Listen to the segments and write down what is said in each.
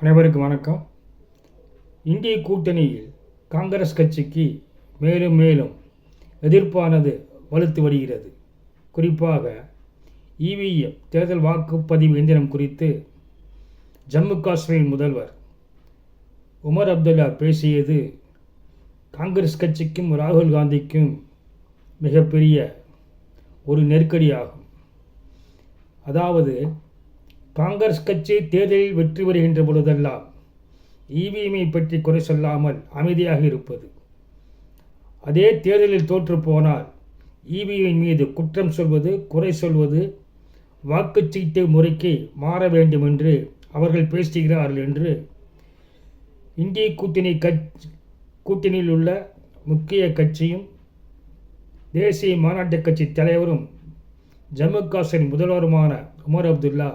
அனைவருக்கும் வணக்கம். இந்திய கூட்டணியில் காங்கிரஸ் கட்சிக்கு மேலும் மேலும் எதிர்ப்பானது வலுத்து வருகிறது. குறிப்பாக இவிஎம் தேர்தல் வாக்குப்பதிவு இயந்திரம் குறித்து ஜம்மு காஷ்மீர் முதல்வர் உமர் அப்துல்லா பேசியது காங்கிரஸ் கட்சிக்கும் ராகுல் காந்திக்கும் மிகப்பெரிய ஒரு நெருக்கடியாகும். அதாவது காங்கிரஸ் கட்சி தேர்தலில் வெற்றி பெறுகின்ற பொழுதெல்லாம் இவிஎம்ஐ பற்றி குறை சொல்லாமல் அமைதியாக இருப்பது. அதே தேர்தலில் தோற்று போனால் இவிஎம் மீது குற்றம் சொல்வது குறை சொல்வது வாக்குச்சீட்டு முறைக்கு மாற வேண்டும் என்று அவர்கள் பேசுகிறார்கள் என்று இந்திய கூட்டணி கட்சி கூட்டணியில் உள்ள முக்கிய கட்சியும் தேசிய மாநாட்டு கட்சி தலைவரும் ஜம்மு காஷ்மீர் முதல்வருமான உமர் அப்துல்லா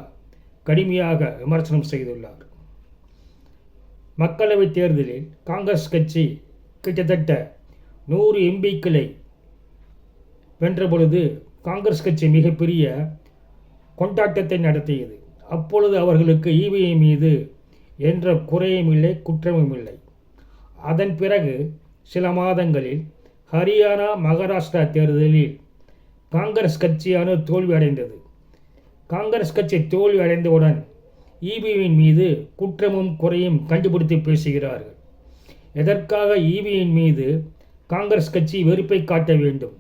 கடுமையாக விமர்சனம் செய்துள்ளார். மக்களவைத் தேர்தலில் காங்கிரஸ் கட்சி கிட்டத்தட்ட நூறு எம்பிக்களை வென்ற பொழுது காங்கிரஸ் கட்சி மிகப்பெரிய கொண்டாட்டத்தை நடத்தியது. அப்பொழுது அவர்களுக்கு இவிஐ மீது என்ற குறையும் இல்லை குற்றமும் இல்லை. அதன் பிறகு சில மாதங்களில் ஹரியானா மகாராஷ்டிரா தேர்தலில் காங்கிரஸ் கட்சியான தோல்வி அடைந்தது. காங்கிரஸ் கட்சி தோல்வி அடைந்தவுடன் இபிவின் மீது குற்றமும் குறையும் கண்டுபிடித்து பேசுகிறார்கள். எதற்காக இபியின் மீது காங்கிரஸ் கட்சி வெறுப்பை காட்ட வேண்டும்?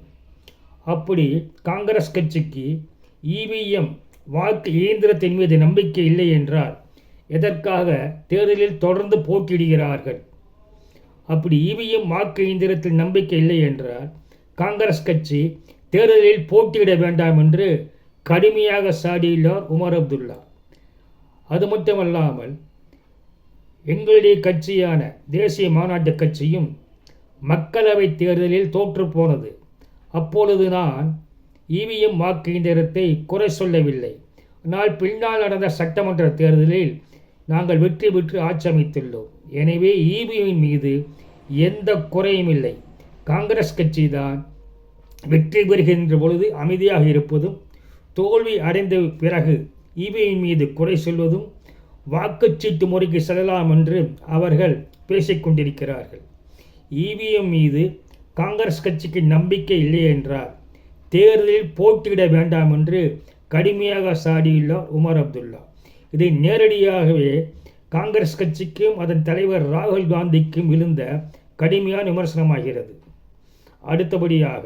அப்படி காங்கிரஸ் கட்சிக்கு இவிஎம் வாக்கு இயந்திரத்தின் மீது நம்பிக்கை இல்லை என்றால் எதற்காக தேர்தலில் தொடர்ந்து போட்டியிடுகிறார்கள்? அப்படி இவிஎம் வாக்கு இயந்திரத்தில் நம்பிக்கை இல்லை என்றால் காங்கிரஸ் கட்சி தேர்தலில் போட்டியிட வேண்டாம் என்று கடுமையாக சாடியுள்ளார் உமர் அப்துல்லா. அது மட்டுமல்லாமல் எங்களுடைய கட்சியான தேசிய மாநாட்டு கட்சியும் மக்களவை தேர்தலில் தோற்று போனது. அப்பொழுது நான் இவிஎம் வாக்கு இயந்திரத்தை குறை சொல்லவில்லை. ஆனால் பின்னால் நடந்த சட்டமன்ற தேர்தலில் நாங்கள் வெற்றி பெற்று ஆட்சி அமைத்துள்ளோம் எனவே இவிஎம் மீது எந்த குறையும் இல்லை. காங்கிரஸ் கட்சி தான் வெற்றி பெறுகின்ற பொழுது அமைதியாக இருப்பதும் தோல்வி அடைந்த பிறகு இவிஎம் மீது குறை சொல்வதும் வாக்குச்சீட்டு முறைக்கு செல்லலாம் என்று அவர்கள் பேசிக்கொண்டிருக்கிறார்கள். இவிஎம் மீது காங்கிரஸ் கட்சிக்கு நம்பிக்கை இல்லை என்றால் தேர்தலில் போட்டியிட வேண்டாம் என்று கடுமையாக சாடியுள்ளார் உமர் அப்துல்லா. இதை நேரடியாகவே காங்கிரஸ் கட்சிக்கும் அதன் தலைவர் ராகுல் காந்திக்கும் விழுந்த கடுமையான விமர்சனமாகிறது. அடுத்தபடியாக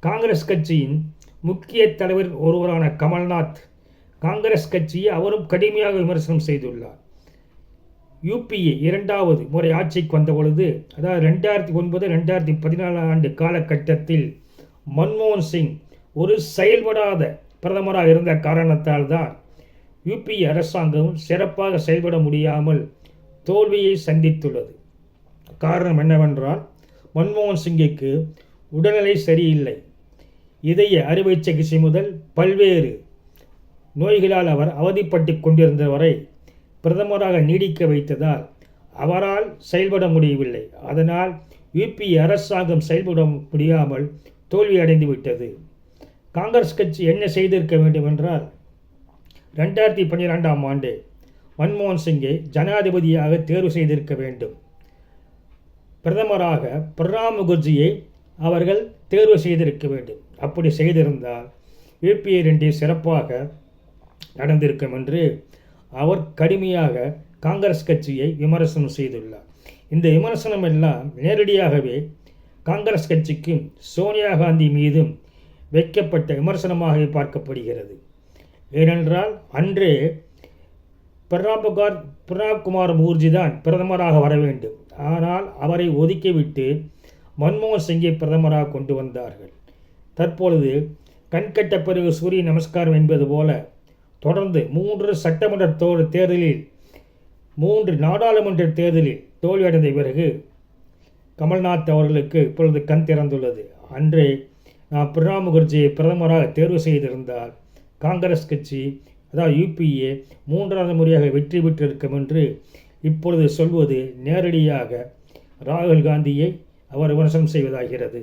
காங்கிரஸ் கட்சியின் முக்கிய தலைவர் ஒருவரான கமல்நாத் காங்கிரஸ் கட்சியை அவரும் கடுமையாக விமர்சனம் செய்துள்ளார். யூபிஏ இரண்டாவது முறை ஆட்சிக்கு வந்த பொழுது அதாவது ரெண்டாயிரத்தி ஒன்பது ரெண்டாயிரத்தி பதினாலாம் ஆண்டு காலகட்டத்தில் மன்மோகன் சிங் ஒரு செயல்படாத பிரதமராக இருந்த காரணத்தால் தான் யூபிஏ அரசாங்கம் சிறப்பாக செயல்பட முடியாமல் தோல்வியை சந்தித்துள்ளது. காரணம் என்னவென்றால் மன்மோகன் சிங்கிற்கு உடல்நிலை சரியில்லை. இதய அறுவை சிகிச்சை முதல் பல்வேறு நோய்களால் அவர் அவதிப்பட்டு கொண்டிருந்த வரை பிரதமராக நீடிக்க வைத்ததால் அவரால் செயல்பட முடியவில்லை. அதனால் யூபி அரசாங்கம் செயல்பட முடியாமல் தோல்வி அடைந்து விட்டது. காங்கிரஸ் கட்சி என்ன செய்திருக்க வேண்டும் என்றால் ரெண்டாயிரத்தி பன்னிரெண்டாம் ஆண்டு மன்மோகன் சிங்கை ஜனாதிபதியாக தேர்வு செய்திருக்க வேண்டும். பிரதமராக பிரணாப் முகர்ஜியை அவர்கள் தேர்வு செய்திருக்க வேண்டும். அப்படி செய்திருந்தால் யூபிஏ ரெண்டி சிறப்பாக நடந்திருக்கும் என்று அவர் கடுமையாக காங்கிரஸ் கட்சியை விமர்சனம் செய்துள்ளார். இந்த விமர்சனம் எல்லாம் நேரடியாகவே காங்கிரஸ் கட்சிக்கும் சோனியா காந்தி மீதும் வைக்கப்பட்ட விமர்சனமாக பார்க்கப்படுகிறது. ஏனென்றால் அன்றே பிரணாப்கார் பிரணாப் குமார் முகர்ஜி தான் பிரதமராக வர வேண்டும். ஆனால் அவரை ஒதுக்கிவிட்டு மன்மோகன் சிங்கை பிரதமராக கொண்டு வந்தார்கள். தற்பொழுது கண்கட்ட பிறகு சூரிய நமஸ்காரம் என்பது போல தொடர்ந்து மூன்று சட்டமன்ற தோ தேர்தலில் மூன்று நாடாளுமன்ற தேர்தலில் தோல்வியடைந்த பிறகு கமல்நாத் அவர்களுக்கு இப்பொழுது கண் திறந்துள்ளது. அன்றே நான் பிரணாப் முகர்ஜியை பிரதமராக தேர்வு செய்திருந்தால் காங்கிரஸ் கட்சி அதாவது யூபிஏ மூன்றாவது முறையாக வெற்றி பெற்றிருக்கும் என்று இப்பொழுது சொல்வது நேரடியாக ராகுல் காந்தியை அவர் விமர்சனம் செய்வதாகிறது.